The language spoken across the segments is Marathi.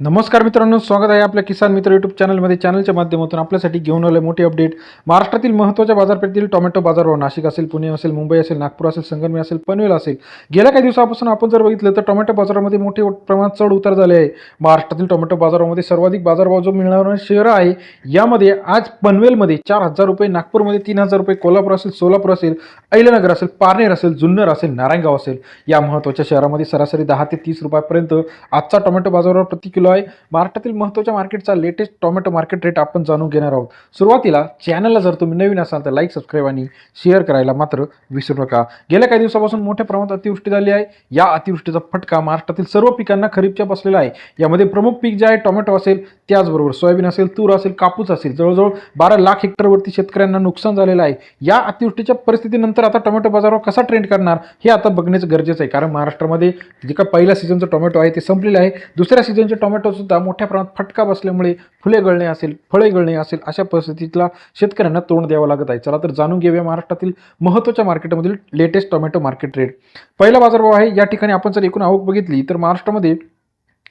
नमस्कार मित्रांनो स्वागत आहे आपल्या किसान मित्र यूट्यूब चॅनलमध्ये चॅनलच्या माध्यमातून आपल्यासाठी घेऊन आले मोठे अपडेट महाराष्ट्रातील महत्त्वाच्या बाजारपेठेतील टोमॅटो बाजारभाव नाशिक असेल पुणे असेल मुंबई असेल नागपूर असेल संगमनेर असेल पनवेल असेल. गेल्या काही दिवसापासून आपण जर बघितलं तर टोमॅटो बाजारामध्ये मोठे प्रमाणात चढ उतार झाले आहे. महाराष्ट्रातील टोमॅटो बाजारामध्ये सर्वाधिक बाजारभाव जो मिळणारा शहर आहे यामध्ये आज पनवेलमध्ये चार हजार रुपये नागपूरमध्ये तीन हजार रुपये कोल्हापूर असेल सोलापूर असेल अहिल्यानगर असेल पारनेर असेल जुन्नर असेल नारायणगाव असेल या महत्त्वाच्या शहरामध्ये सरासरी दहा ते तीस रुपयापर्यंत आजचा टोमॅटो बाजारावर प्रति किलो आहे. महाराष्ट्रातील महत्त्वाच्या मार्केटचा लेटेस्ट टोमॅटो मार्केट रेट आपण जाणून घेणार आहोत. सुरुवातीला चॅनलला जर तुम्ही नवीन असाल तर लाईक सबस्क्राईब आणि शेअर करायला मात्र विसरू नका. गेल्या काही दिवसापासून मोठ्या प्रमाणात अतिवृष्टी झाली आहे. या अतिवृष्टीचा फटका महाराष्ट्रातील सर्व पिकांना खरीपच्या बसलेला आहे. यामध्ये प्रमुख पीक जे आहे टोमॅटो असेल त्याचबरोबर सोयाबीन असेल तूर असेल कापूस असेल जवळजवळ बारा लाख हेक्टरवरती शेतकऱ्यांना नुकसान झालेलं आहे. या अतिवृष्टीच्या परिस्थितीनंतर आता टोमॅटो बाजारावर कसा ट्रेंड करणार हे आता बघण्याचं गरजेचं आहे. कारण महाराष्ट्रामध्ये जे का पहिल्या सीझनचं टोमॅटो आहे ते संपलेलं आहे. दुसऱ्या सीझनचे टोमॅटोसुद्धा मोठ्या प्रमाणात फटका बसल्यामुळे फुले गळणे असेल फळे गळणे असेल अशा परिस्थितीला शेतकऱ्यांना तोंड द्यावं लागत आहे. चला तर जाणून घेऊया महाराष्ट्रातील महत्त्वाच्या मार्केटमधील लेटेस्ट टोमॅटो मार्केट रेट पहिला बाजारभाव आहे या ठिकाणी आपण जर एकूण आवक बघितली तर महाराष्ट्रामध्ये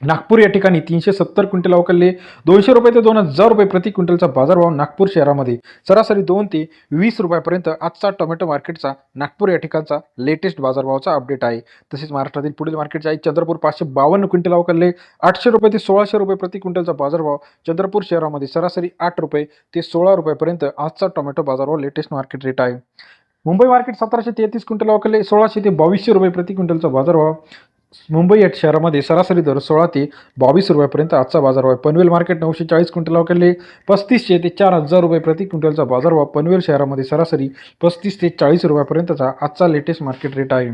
नागपूर या ठिकाणी तीनशे सत्तर क्विंटल अवकलले दोनशे रुपये ते दोन हजार रुपये प्रति क्विंटलचा बाजारभाव नागपूर शहरामध्ये. सरासरी दोन ते वीस रुपयापर्यंत आजचा टोमॅटो मार्केटचा नागपूर या ठिकाणचा लेटेस्ट बाजारभावाचा अपडेट आहे. तसेच महाराष्ट्रातील पुढील मार्केटचे आहे चंद्रपूर पाचशे बावन्न क्विंटल अवकलले आठशे रुपये ते सोळाशे रुपये प्रति क्विंटलचा बाजारभाव चंद्रपूर शहरामध्ये सरासरी आठ रुपये ते सोळा रुपयापर्यंत आजचा टोमॅटो बाजारभाव लेटेस्ट मार्केट रेट आहे. मुंबई मार्केट सतराशे तेहतीस क्विंटल अवकलले सोळाशे ते बावीसशे रुपये प्रति क्विंटलचा बाजारभाव. मुंबई या शहरामध्ये सरासरी दर सोळा ते बावीस रुपयापर्यंत आजचा बाजारभाव आहे पनवेल मार्केट नऊशे चाळीस क्विंटल केले पस्तीसशे ते चार हजार रुपये प्रति क्विंटलचा बाजारभाव पनवेल शहरामध्ये सरासरी पस्तीस ते चाळीस रुपयापर्यंतचा आजचा लेटेस्ट मार्केट रेट आहे.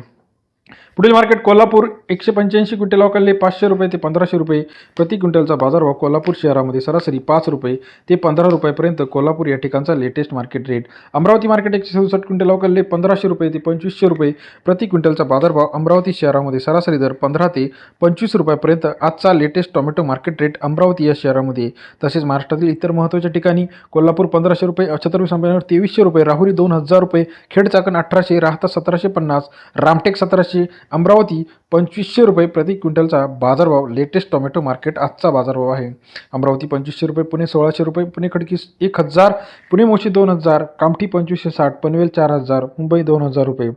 पुढील मार्केट कोल्हापूर एकशे पंच्याऐंशी क्विंटल अवकलले पाचशे रुपये ते पंधराशे रुपये. प्रति क्विंटलचा बाजारभाव कोल्हापूर शहरामध्ये सरासरी पाच रुपये ते पंधरा रुपयापर्यंत कोल्हापूर या ठिकाणचा latest market rate Amravati market एकशे सदुसष्ट क्विंटल अवकलले पंधराशे रुपये ते पंचवीसशे रुपये. प्रति क्विंटलचा बाजारभाव अमरावती शहरामध्ये सरासरी दर पंधरा ते पंचवीस रुपयापर्यंत आजचा latest tomato market rate Amravati या शहरामध्ये. तसेच महाराष्ट्रातील इतर महत्त्वाच्या ठिकाणी कोल्हापूर पंधराशे रुपये छत्रपती संभाजीनगर तेवीसशे रुपये राहुरी दोन हजार रुपये खेड चाकण अठराशे राहता सतराशे पन्नास रामटेक सतराशे अमरावती पंचवीसशे रुपये प्रति क्विंटलचा बाजारभाव लेटेस्ट टोमॅटो मार्केट आजचा बाजारभाव आहे. अमरावती पंचवीसशे रुपये पुणे सोळाशे रुपये पुणे खडकी एक हजार पुणे मोशी दोन हजार कामठी पंचवीसशे साठ पनवेल चार हजार मुंबई दोन हजार रुपये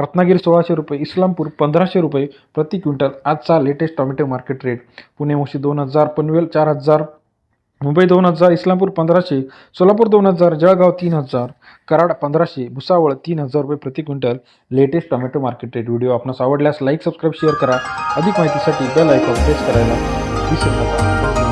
रत्नागिरी सोळाशे रुपये इस्लामपूर पंधराशे रुपये प्रति क्विंटल आजचा latest tomato market rate Pune Moshi दोन हजार पनवेल चार हजार मुंबई दोन हजार इस्लामपूर पंधराशे सोलापूर दोन हजार जळगाव तीन हजार कराड पंधराशे भुसावळ तीन हजार रुपये प्रति quintal. Latest tomato market rate video आपणास आवडल्यास लाईक सबस्क्राईब शेअर करा. अधिक माहितीसाठी बेल आयकॉन प्रेस करायला विसरू नका.